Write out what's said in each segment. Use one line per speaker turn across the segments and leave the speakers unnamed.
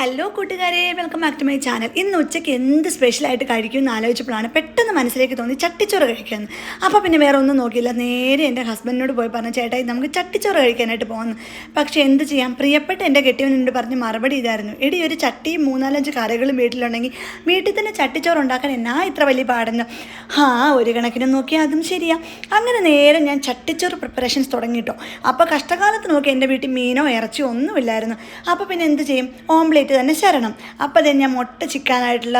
Hello കൂട്ടുകാരെ. Welcome back to my channel ഇന്ന് ഉച്ചയ്ക്ക് എന്ത് സ്പെഷ്യലായിട്ട് കഴിക്കും എന്ന് ആലോചിച്ചപ്പോഴാണ് പെട്ടെന്ന് മനസ്സിലേക്ക് തോന്നി ചട്ടിച്ചോറ് കഴിക്കാമെന്ന് അപ്പോൾ പിന്നെ വേറെ ഒന്നും നോക്കിയില്ല. നേരെ എന്റെ ഹസ്ബൻഡിനോട് പോയി പറഞ്ഞു ചേട്ടായി നമുക്ക് ചട്ടിച്ചോറ് കഴിക്കാനായിട്ട് പോകുന്നു പക്ഷേ എന്ത് ചെയ്യാം? പ്രിയപ്പെട്ട എന്റെ കെട്ടിയവനോട് പറഞ്ഞ് മറുപടി ഇതായിരുന്നു. എടി ഒരു ചട്ടിയും മൂന്നാലഞ്ച് കറികളും വീട്ടിലുണ്ടെങ്കിൽ വീട്ടിൽ തന്നെ ചട്ടിച്ചോറ് ഉണ്ടാക്കാൻ എന്നാ ഇത്ര വലിയ പാടുന്നു ആ ഒരു കണക്കിന് നോക്കിയാൽ അതും ശരിയാ. അങ്ങനെ നേരെ ഞാൻ ചട്ടിച്ചോറ് പ്രിപ്പറേഷൻസ് തുടങ്ങിയിട്ടോ അപ്പോൾ കഷ്ടകാലത്ത് നോക്കി എന്റെ വീട്ടിൽ മീനോ ഇറച്ചിയോ ഒന്നുമില്ലായിരുന്നു. അപ്പോൾ പിന്നെ എന്ത് ചെയ്യും? ഓംലേറ്റ് തന്നെ ശരണം. അപ്പോൾ അതേ ഞാൻ മുട്ട ചിക്കാനായിട്ടുള്ള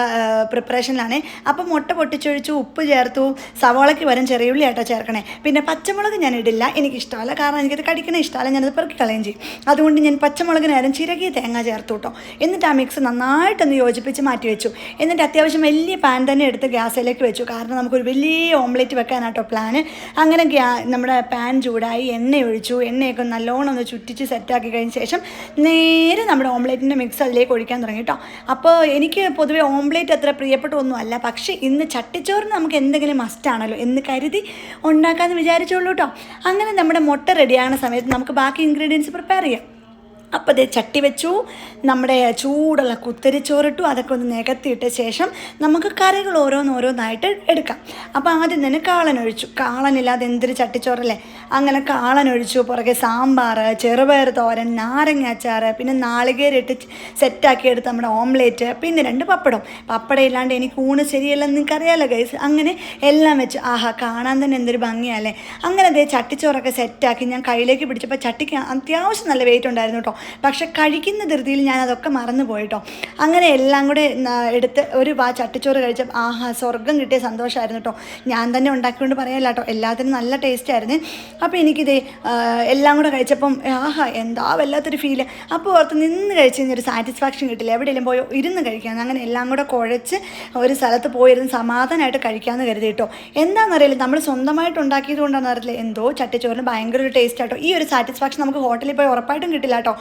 പ്രിപ്പറേഷനിലാണ് അപ്പോൾ മുട്ട പൊട്ടിച്ചൊഴിച്ചു ഉപ്പ് ചേർത്തു. സവാളയ്ക്ക് വരും ചെറിയ ഉള്ളി ആട്ടോ ചേർക്കണേ. പിന്നെ പച്ചമുളക് ഞാൻ ഇടില്ല. എനിക്കിഷ്ടമല്ല. കാരണം എനിക്കത് കടിക്കണ ഇഷ്ടമല്ല. ഞാനത് പെറുക്കി കളയും ചെയ്യും. അതുകൊണ്ട് ഞാൻ പച്ചമുളക് നേരം ചിരകിയ തേങ്ങ ചേർത്തു കേട്ടോ എന്നിട്ട് ആ മിക്സ് നന്നായിട്ടൊന്ന് യോജിപ്പിച്ച് മാറ്റി വെച്ചു. എന്നിട്ട് അത്യാവശ്യം വലിയ പാൻ തന്നെ എടുത്ത് ഗ്യാസിലേക്ക് വെച്ചു. കാരണം നമുക്കൊരു വലിയ ഓംലേറ്റ് വെക്കാനാട്ടോ പ്ലാന് അങ്ങനെ ഗ്യാ നമ്മുടെ പാൻ ചൂടായി എണ്ണ ഒഴിച്ചു. എണ്ണയൊക്കെ നല്ലോണം ഒന്ന് ചുറ്റിച്ച് സെറ്റാക്കി കഴിഞ്ഞ ശേഷം നേരെ നമ്മുടെ ഓംലേറ്റിന്റെ മിക്സ് അതിലേക്ക് ഒഴിക്കാൻ തുടങ്ങി കേട്ടോ അപ്പോൾ എനിക്ക് പൊതുവേ ഓംലേറ്റ് അത്ര പ്രിയപ്പെട്ട ഒന്നുമല്ല പക്ഷേ ഇന്ന് ചട്ടിച്ചോറിന് നമുക്ക് എന്തെങ്കിലും മസ്റ്റാണല്ലോ എന്ന് കരുതി ഉണ്ടാക്കാമെന്ന് വിചാരിച്ചോളൂ കേട്ടോ അങ്ങനെ നമ്മുടെ മുട്ട റെഡിയാകുന്ന സമയത്ത് നമുക്ക് ബാക്കി ഇൻഗ്രീഡിയൻസ് പ്രിപ്പയർ ചെയ്യാം. അപ്പോൾ അതേ ചട്ടി വെച്ചു നമ്മുടെ ചൂടുള്ള കുത്തരിച്ചോറിട്ടു അതൊക്കെ ഒന്ന് നികത്തിയിട്ട ശേഷം നമുക്ക് കറികൾ ഓരോന്നോരോന്നായിട്ട് എടുക്കാം. അപ്പോൾ ആദ്യം തന്നെ കാളൻ ഒഴിച്ചു. കാളനില്ലാതെ എന്തൊരു ചട്ടിച്ചോറല്ലേ? അങ്ങനെ കാളൻ ഒഴിച്ചു പുറകെ സാമ്പാർ ചെറുപയർ തോരൻ നാരങ്ങ അച്ചാർ പിന്നെ നാളികേരിട്ട് സെറ്റാക്കി എടുത്ത് നമ്മുടെ ഓംലേറ്റ് പിന്നെ രണ്ട് പപ്പടം പപ്പടം ഇല്ലാണ്ട് എനിക്ക് ഊണ് ശരിയല്ലെന്ന് നിങ്ങൾക്കറിയാലോ ഗൈസ് അങ്ങനെ എല്ലാം വെച്ച്. ആഹാ കാണാൻ തന്നെ എന്തൊരു ഭംഗിയല്ലേ? അങ്ങനെ അതേ ചട്ടിച്ചോറൊക്കെ സെറ്റാക്കി ഞാൻ കയ്യിലേക്ക് പിടിച്ചപ്പോൾ ചട്ടിക്ക് അത്യാവശ്യം നല്ല വെയിറ്റ് ഉണ്ടായിരുന്നു കേട്ടോ. പക്ഷെ കഴിക്കുന്ന ധൃതിയിൽ ഞാൻ അതൊക്കെ മറന്നു പോയിട്ടോ. അങ്ങനെ എല്ലാം കൂടെ എടുത്ത് ഒരു വാ ചട്ടിച്ചോറ് കഴിച്ച ആഹാ സ്വർഗം കിട്ടിയ സന്തോഷമായിരുന്നു കേട്ടോ ഞാൻ തന്നെ ഉണ്ടാക്കിക്കൊണ്ട് പറയാല്ല കേട്ടോ എല്ലാത്തിനും നല്ല ടേസ്റ്റ് ആയിരുന്നു. അപ്പോൾ എനിക്കിതേ എല്ലാം കൂടെ കഴിച്ചപ്പം ആഹാ എന്താ വല്ലാത്തൊരു ഫീൽ അപ്പോൾ ഓർത്ത് നിന്ന് കഴിച്ച് ഒരു സാറ്റിസ്ഫാക്ഷൻ കിട്ടില്ല. എവിടെയെങ്കിലും പോയി ഇരുന്ന് കഴിക്കാൻ അങ്ങനെ എല്ലാം കൂടെ കുഴച്ച് ഒരു സ്ഥലത്ത് പോയിരുന്ന് സമാധാനമായിട്ട് കഴിക്കാമെന്ന് കരുതി കേട്ടോ എന്താണെന്നറിയില്ല നമ്മൾ സ്വന്തമായിട്ട് ഉണ്ടാക്കിയത് കൊണ്ടാണെന്ന് അറിയില്ല എന്തോ ചട്ടിച്ചോറിന് ഭയങ്കര ഒരു ടേസ്റ്റ് ആട്ടോ ഈ ഒരു സാറ്റിസ്ഫാക്ഷൻ നമുക്ക് ഹോട്ടലിൽ പോയി ഉറപ്പായിട്ടും കിട്ടില്ല കേട്ടോ